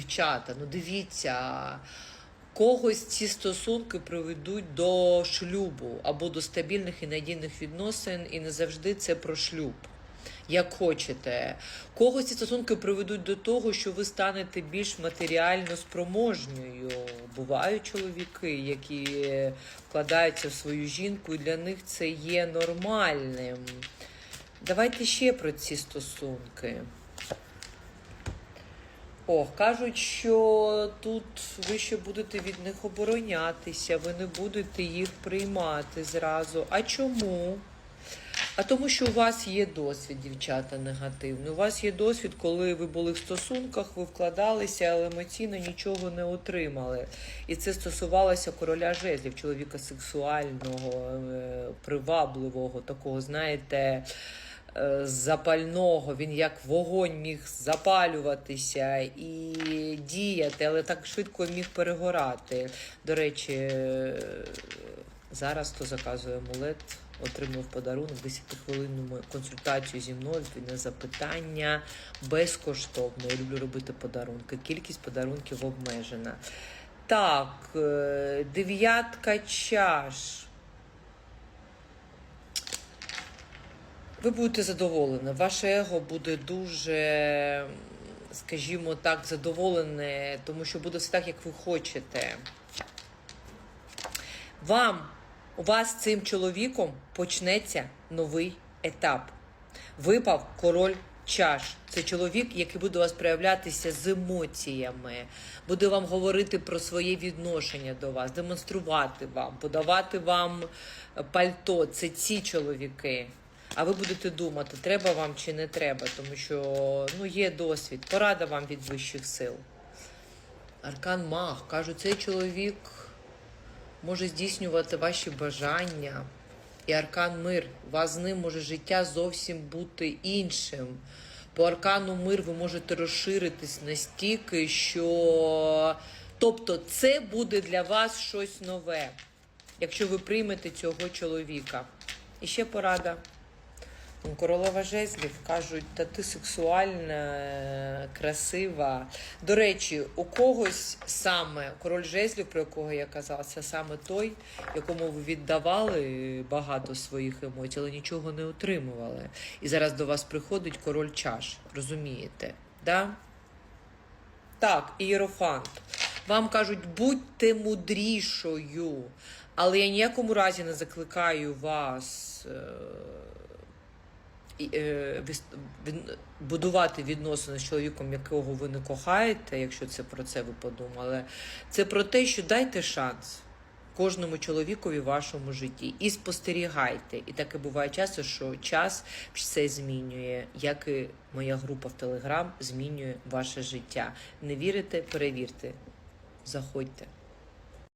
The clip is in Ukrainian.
Дівчата, ну дивіться, когось ці стосунки приведуть до шлюбу або до стабільних і надійних відносин, і не завжди це про шлюб. Як хочете, когось ці стосунки приведуть до того, що ви станете більш матеріально спроможньою. Бувають чоловіки, які вкладаються в свою жінку, і для них це є нормальним. Давайте ще про ці стосунки. О, кажуть, що тут ви ще будете від них оборонятися, ви не будете їх приймати зразу. А чому? А тому, що у вас є досвід, дівчата, негативний. У вас є досвід, коли ви були в стосунках, ви вкладалися, але емоційно нічого не отримали. І це стосувалося короля жезлів, чоловіка сексуального, е, привабливого, такого, знаєте, запального. Він як вогонь міг запалюватися і діяти, але так швидко міг перегорати. До речі, е, зараз хто заказує амулет, отримав подарунок 10-хвилинну консультацію зі мною, на запитання безкоштовно. Я люблю робити подарунки. Кількість подарунків обмежена. Так, е, дев'ятка чаш. Ви будете задоволені. Ваше его буде дуже, скажімо так, задоволене, тому що буде все так, як ви хочете. Вам, у вас з цим чоловіком почнеться новий етап. Випав король чаш. Це чоловік, який буде у вас проявлятися з емоціями, буде вам говорити про своє відношення до вас, демонструвати вам, подавати вам пальто. Це ці чоловіки. А ви будете думати, треба вам чи не треба, тому що ну, є досвід, порада вам від вищих сил. Аркан Маг, кажуть, цей чоловік може здійснювати ваші бажання. І аркан мир, у вас з ним може життя зовсім бути іншим. По аркану мир ви можете розширитись настільки, що. Тобто, це буде для вас щось нове, якщо ви приймете цього чоловіка. І ще порада. Королева жезлів кажуть, та ти сексуальна, е, красива. До речі, у когось саме король жезлів, про якого я казала, це саме той, якому ви віддавали багато своїх емоцій, але нічого не отримували. І зараз до вас приходить король чаш. Розумієте? Да? Так, ієрофант. Вам кажуть, будьте мудрішою, але я ніякому разі не закликаю вас. е, і, е, віс- він- будувати відносини з чоловіком, якого ви не кохаєте, якщо це про це ви подумали, це про те, що дайте шанс кожному чоловікові в вашому житті і спостерігайте. І таке буває часто, що час все змінює, як і моя група в Телеграм змінює ваше життя. Не вірите, перевірте. Заходьте.